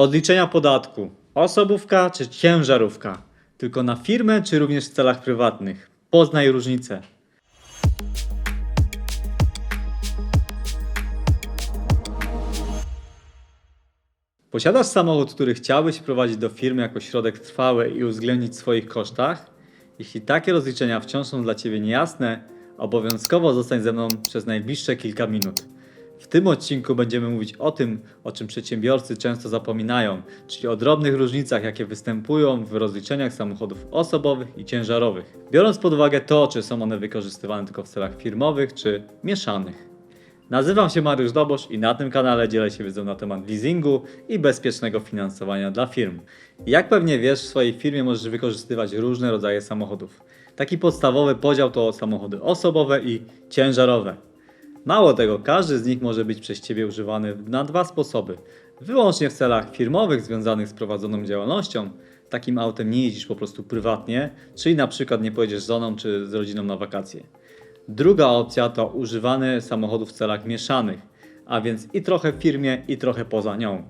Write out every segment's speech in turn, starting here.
Odliczenia podatku. Osobówka czy ciężarówka? Tylko na firmę czy również w celach prywatnych? Poznaj różnicę. Posiadasz samochód, który chciałbyś wprowadzić do firmy jako środek trwały i uwzględnić w swoich kosztach? Jeśli takie rozliczenia wciąż są dla Ciebie niejasne, obowiązkowo zostań ze mną przez najbliższe kilka minut. W tym odcinku będziemy mówić o tym, o czym przedsiębiorcy często zapominają, czyli o drobnych różnicach, jakie występują w rozliczeniach samochodów osobowych i ciężarowych. Biorąc pod uwagę to, czy są one wykorzystywane tylko w celach firmowych, czy mieszanych. Nazywam się Mariusz Dobosz i na tym kanale dzielę się wiedzą na temat leasingu i bezpiecznego finansowania dla firm. Jak pewnie wiesz, w swojej firmie możesz wykorzystywać różne rodzaje samochodów. Taki podstawowy podział to samochody osobowe i ciężarowe. Mało tego, każdy z nich może być przez Ciebie używany na dwa sposoby. Wyłącznie w celach firmowych związanych z prowadzoną działalnością. Takim autem nie jeździsz po prostu prywatnie, czyli na przykład nie pojedziesz z żoną czy z rodziną na wakacje. Druga opcja to używanie samochodów w celach mieszanych, a więc i trochę w firmie, i trochę poza nią.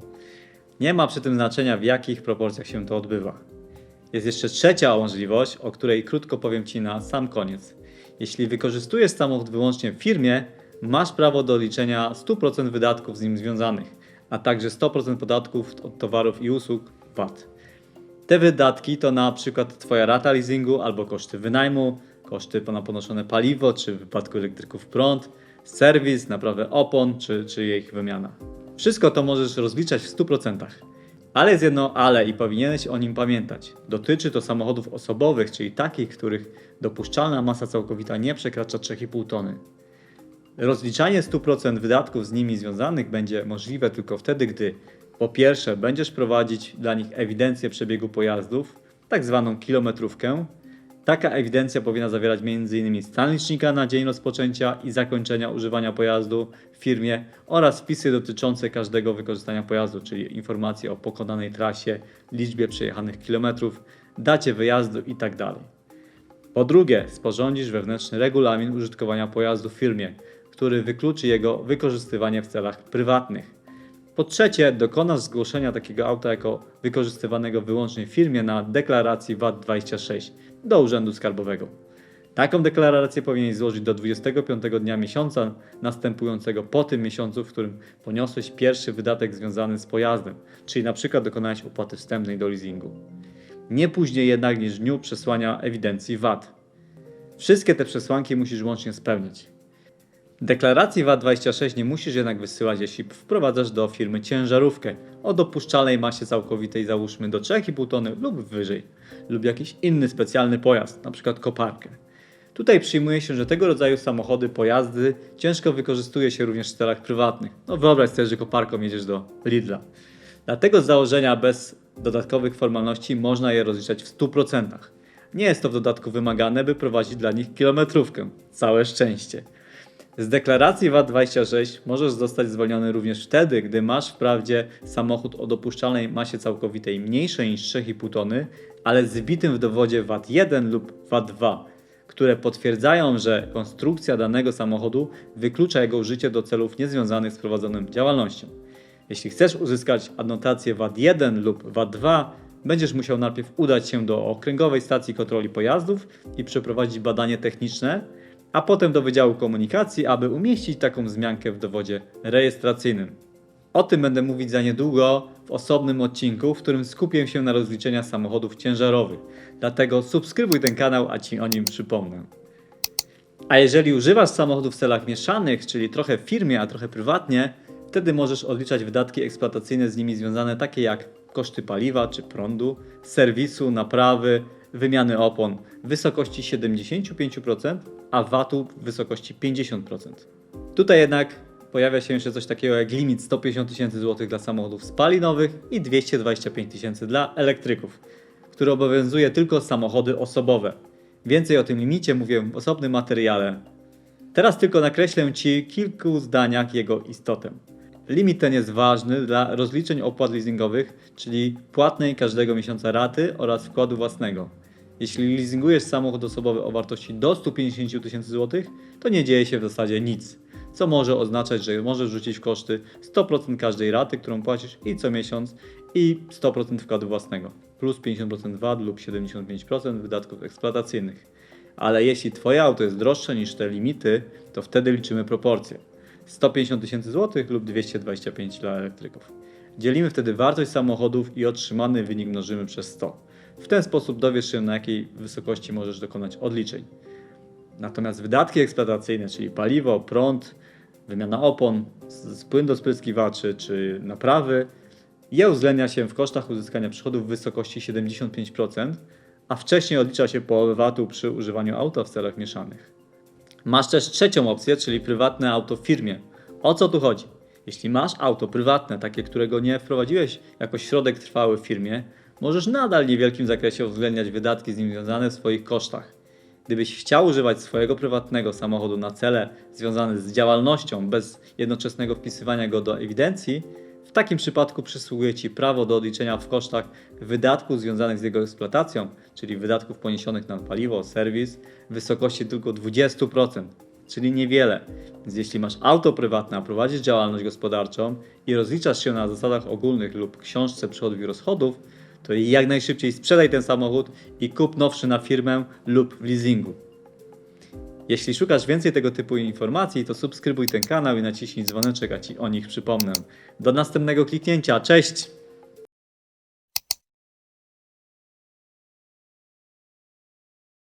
Nie ma przy tym znaczenia, w jakich proporcjach się to odbywa. Jest jeszcze trzecia możliwość, o której krótko powiem Ci na sam koniec. Jeśli wykorzystujesz samochód wyłącznie w firmie, masz prawo do liczenia 100% wydatków z nim związanych, a także 100% podatków od towarów i usług VAT. Te wydatki to na przykład Twoja rata leasingu albo koszty wynajmu, koszty na ponoszone paliwo, czy w wypadku elektryków prąd, serwis, naprawę opon, czy, czy ich wymiana. Wszystko to możesz rozliczać w 100%. Ale jest jedno ale i powinieneś o nim pamiętać. Dotyczy to samochodów osobowych, czyli takich, których dopuszczalna masa całkowita nie przekracza 3,5 tony. Rozliczanie 100% wydatków z nimi związanych będzie możliwe tylko wtedy, gdy po pierwsze będziesz prowadzić dla nich ewidencję przebiegu pojazdów, tak zwaną kilometrówkę. Taka ewidencja powinna zawierać m.in. stan licznika na dzień rozpoczęcia i zakończenia używania pojazdu w firmie oraz wpisy dotyczące każdego wykorzystania pojazdu, czyli informacje o pokonanej trasie, liczbie przejechanych kilometrów, dacie wyjazdu itd. Po drugie, sporządzisz wewnętrzny regulamin użytkowania pojazdu w firmie, który wykluczy jego wykorzystywanie w celach prywatnych. Po trzecie, dokonasz zgłoszenia takiego auta jako wykorzystywanego wyłącznie w firmie na deklaracji VAT-26 do Urzędu Skarbowego. Taką deklarację powinieneś złożyć do 25 dnia miesiąca następującego po tym miesiącu, w którym poniosłeś pierwszy wydatek związany z pojazdem, czyli przykład dokonałeś opłaty wstępnej do leasingu. Nie później jednak niż dniu przesłania ewidencji VAT. Wszystkie te przesłanki musisz łącznie spełniać. Deklaracji VAT-26 nie musisz jednak wysyłać, jeśli wprowadzasz do firmy ciężarówkę o dopuszczalnej masie całkowitej załóżmy do 3,5 tony lub wyżej, lub jakiś inny specjalny pojazd, np. koparkę. Tutaj przyjmuje się, że tego rodzaju samochody, pojazdy ciężko wykorzystuje się również w celach prywatnych. No wyobraź sobie, że koparką jedziesz do Lidla. Dlatego z założenia bez dodatkowych formalności można je rozliczać w 100%. Nie jest to w dodatku wymagane, by prowadzić dla nich kilometrówkę. Całe szczęście. Z deklaracji VAT-26 możesz zostać zwolniony również wtedy, gdy masz wprawdzie samochód o dopuszczalnej masie całkowitej mniejszej niż 3,5 tony, ale z wbitym w dowodzie VAT-1 lub VAT-2, które potwierdzają, że konstrukcja danego samochodu wyklucza jego użycie do celów niezwiązanych z prowadzoną działalnością. Jeśli chcesz uzyskać adnotację VAT-1 lub VAT-2, będziesz musiał najpierw udać się do okręgowej stacji kontroli pojazdów i przeprowadzić badanie techniczne, a potem do Wydziału Komunikacji, aby umieścić taką wzmiankę w dowodzie rejestracyjnym. O tym będę mówić za niedługo w osobnym odcinku, w którym skupię się na rozliczeniach samochodów ciężarowych. Dlatego subskrybuj ten kanał, a Ci o nim przypomnę. A jeżeli używasz samochodów w celach mieszanych, czyli trochę w firmie, a trochę prywatnie, wtedy możesz odliczać wydatki eksploatacyjne z nimi związane takie jak koszty paliwa czy prądu, serwisu, naprawy, wymiany opon w wysokości 75%, a VAT-u w wysokości 50%. Tutaj jednak pojawia się jeszcze coś takiego jak limit 150 tysięcy złotych dla samochodów spalinowych i 225 tysięcy dla elektryków, który obowiązuje tylko samochody osobowe. Więcej o tym limicie mówię w osobnym materiale. Teraz tylko nakreślę Ci kilku zdaniach jego istotę. Limit ten jest ważny dla rozliczeń opłat leasingowych, czyli płatnej każdego miesiąca raty oraz wkładu własnego. Jeśli leasingujesz samochód osobowy o wartości do 150 000 tysięcy złotych, to nie dzieje się w zasadzie nic, co może oznaczać, że możesz rzucić w koszty 100% każdej raty, którą płacisz i co miesiąc i 100% wkładu własnego, plus 50% VAT lub 75% wydatków eksploatacyjnych. Ale jeśli Twoje auto jest droższe niż te limity, to wtedy liczymy proporcje. 150 tysięcy złotych lub 225 dla elektryków. Dzielimy wtedy wartość samochodów i otrzymany wynik mnożymy przez 100. W ten sposób dowiesz się, na jakiej wysokości możesz dokonać odliczeń. Natomiast wydatki eksploatacyjne, czyli paliwo, prąd, wymiana opon, płyn do spryskiwaczy czy naprawy, je uwzględnia się w kosztach uzyskania przychodów w wysokości 75%, a wcześniej odlicza się połowę VAT-u przy używaniu auta w celach mieszanych. Masz też trzecią opcję, czyli prywatne auto w firmie. O co tu chodzi? Jeśli masz auto prywatne, takie, którego nie wprowadziłeś jako środek trwały w firmie, możesz nadal w niewielkim zakresie uwzględniać wydatki z nim związane w swoich kosztach. Gdybyś chciał używać swojego prywatnego samochodu na cele związane z działalnością bez jednoczesnego wpisywania go do ewidencji, w takim przypadku przysługuje Ci prawo do odliczenia w kosztach wydatków związanych z jego eksploatacją, czyli wydatków poniesionych na paliwo, serwis, w wysokości tylko 20%, czyli niewiele. Więc jeśli masz auto prywatne, a prowadzisz działalność gospodarczą i rozliczasz się na zasadach ogólnych lub książce przychodów i rozchodów, to jak najszybciej sprzedaj ten samochód i kup nowszy na firmę lub w leasingu. Jeśli szukasz więcej tego typu informacji, to subskrybuj ten kanał i naciśnij dzwoneczek, a Ci o nich przypomnę. Do następnego kliknięcia. Cześć!